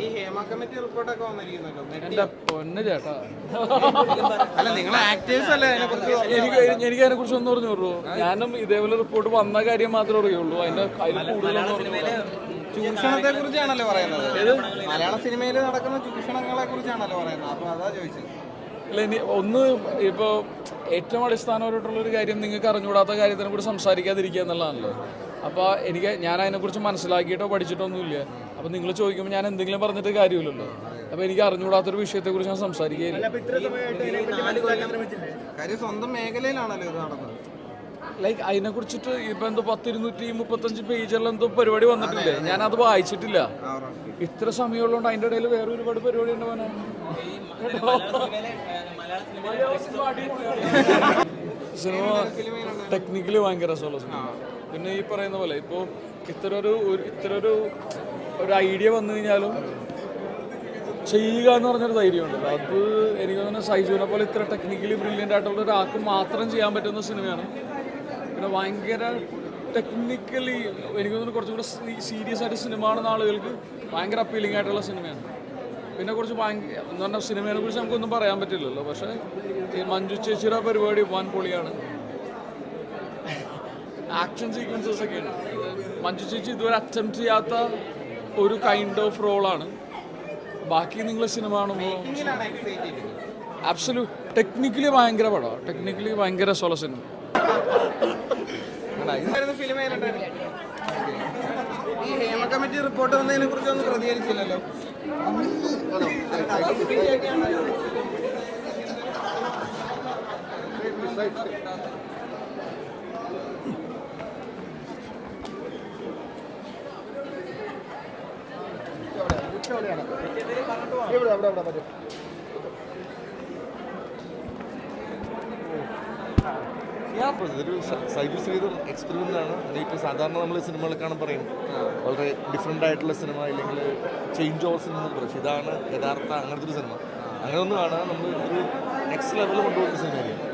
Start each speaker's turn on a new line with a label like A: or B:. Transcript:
A: ഈ ഹേമ കമ്മിറ്റി റിപ്പോർട്ടൊക്കെ വന്നിരിക്കുന്നല്ലോ.
B: എന്റെ പൊന്ന് ചേട്ടാ.
A: അല്ല നിങ്ങൾ ആക്ടേഴ്സ് അല്ലേ അതിനെ കുറിച്ച്
B: എനിക്ക് എനിക്ക് അതിനെ കുറിച്ച് ഒന്നും പറഞ്ഞോളൂ ഞാനും ഇതേപോലെ റിപ്പോർട്ട് വന്ന കാര്യം മാത്രമേ അറിയുള്ളൂ. അതിന്റെ അതിൽ കൂടുതലൊന്നും
A: ചൂഷണത്തെ കുറിച്ചാണല്ലോ പറയുന്നത്. മലയാള സിനിമയിൽ നടക്കുന്ന ചൂഷണങ്ങളെ കുറിച്ചാണല്ലോ പറയുന്നത്. അപ്പൊ അതാ ചോദിച്ചത്.
B: ഇല്ല ഇനി ഒന്ന് ഇപ്പോൾ ഏറ്റവും അടിസ്ഥാനപരമായിട്ടുള്ള ഒരു കാര്യം നിങ്ങൾക്ക് അറിഞ്ഞുകൂടാത്ത കാര്യത്തിനെ കൂടി സംസാരിക്കാതിരിക്കുക എന്നുള്ളതാണല്ലോ. അപ്പോൾ എനിക്ക് ഞാൻ അതിനെക്കുറിച്ച് മനസ്സിലാക്കിയിട്ടോ പഠിച്ചിട്ടൊന്നുമില്ല. അപ്പോൾ നിങ്ങൾ ചോദിക്കുമ്പോൾ ഞാൻ എന്തെങ്കിലും പറഞ്ഞിട്ട് കാര്യമില്ലല്ലോ. അപ്പോൾ എനിക്ക് അറിഞ്ഞുകൂടാത്തൊരു വിഷയത്തെക്കുറിച്ച് ഞാൻ സംസാരിക്കുകയില്ല.
A: കാര്യം സ്വന്തം മേഖലയിലാണല്ലോ ഇത് നടന്നത്.
B: ലൈക്ക് അതിനെ കുറിച്ചിട്ട് ഇപ്പൊ എന്തോ പത്തിരുന്നൂറ്റി മുപ്പത്തഞ്ച് പേജുള്ള എന്തോ പരിപാടി വന്നിട്ടില്ലേ ഞാൻ അത്. വായിച്ചിട്ടില്ല. ഇത്ര സമയമുള്ളതുകൊണ്ട് അതിന്റെ ഇടയിൽ വേറെ ഒരുപാട് പരിപാടി ഉണ്ട് മോനെ. സിനിമ ടെക്നിക്കലി ഭയങ്കര രസമുള്ള സിനിമ. പിന്നെ ഈ പറയുന്ന പോലെ ഇപ്പോൾ ഇത്ര ഒരു ഒരു- ഇത്ര ഒരു ഒരു ഐഡിയ വന്നു കഴിഞ്ഞാലും ചെയ്യുക എന്ന് പറഞ്ഞൊരു ധൈര്യമുണ്ട് അത് എനിക്ക് തോന്നുന്നു സൈജുവിനെ പോലെ ഇത്ര ടെക്നിക്കലി ബ്രില്യന്റ് ആയിട്ടുള്ള ഒരാൾക്ക് മാത്രം ചെയ്യാൻ പറ്റുന്ന സിനിമയാണ്. പിന്നെ ഭയങ്കര ടെക്നിക്കലി എനിക്ക് തോന്നുന്നു കുറച്ചും കൂടെ സീരിയസ് ആയിട്ട് സിനിമ കാണുന്ന ആളുകൾക്ക് ഭയങ്കര അപ്പീലിംഗ് ആയിട്ടുള്ള സിനിമയാണ് പിന്നെ കുറച്ച് ഭയങ്കര എന്ന് പറഞ്ഞാൽ സിനിമയെ കുറിച്ച് നമുക്കൊന്നും പറയാൻ പറ്റില്ലല്ലോ. പക്ഷേ ഈ മഞ്ജു ചേച്ചിയുടെ പരിപാടി വൻ പൊളിയാണ്. ആക്ഷൻ സീക്വൻസസ് ഒക്കെയാണ്. മഞ്ജു ചേച്ചി ഇതുവരെ അറ്റംപ്റ്റ് ചെയ്യാത്ത ഒരു കൈൻഡ് ഓഫ് റോളാണ് ബാക്കി നിങ്ങൾ സിനിമ കാണുമ്പോൾ ആബ്സലൂ ടെക്നിക്കലി ഭയങ്കര പടമാണ് ടെക്നിക്കലി ഭയങ്കര രസമുള്ള സിനിമ
A: ഫിലിം? ഈ ഹേമ കമ്മിറ്റി റിപ്പോർട്ട് വന്നതിനെ കുറിച്ചൊന്നും പ്രതികരിച്ചില്ലല്ലോ.
C: ഞാൻ ഇതൊരു സൈബർ ശ്രീധർ എക്സ്പെരിമെന്റ് ആണ്. അതിപ്പോൾ സാധാരണ നമ്മൾ സിനിമകളൊക്കെ പറയും വളരെ ഡിഫറെന്റ് ആയിട്ടുള്ള സിനിമ അല്ലെങ്കിൽ ചേഞ്ച് ഓഫ് സിനിമ പക്ഷേ ഇതാണ് യഥാർത്ഥ അങ്ങനത്തെ ഒരു സിനിമ. അങ്ങനെ ഒന്നും കാണാൻ നമ്മൾ ഒരു നെക്സ്റ്റ് ലെവലിൽ കൊണ്ടുപോകുന്ന സിനിമയായിരിക്കും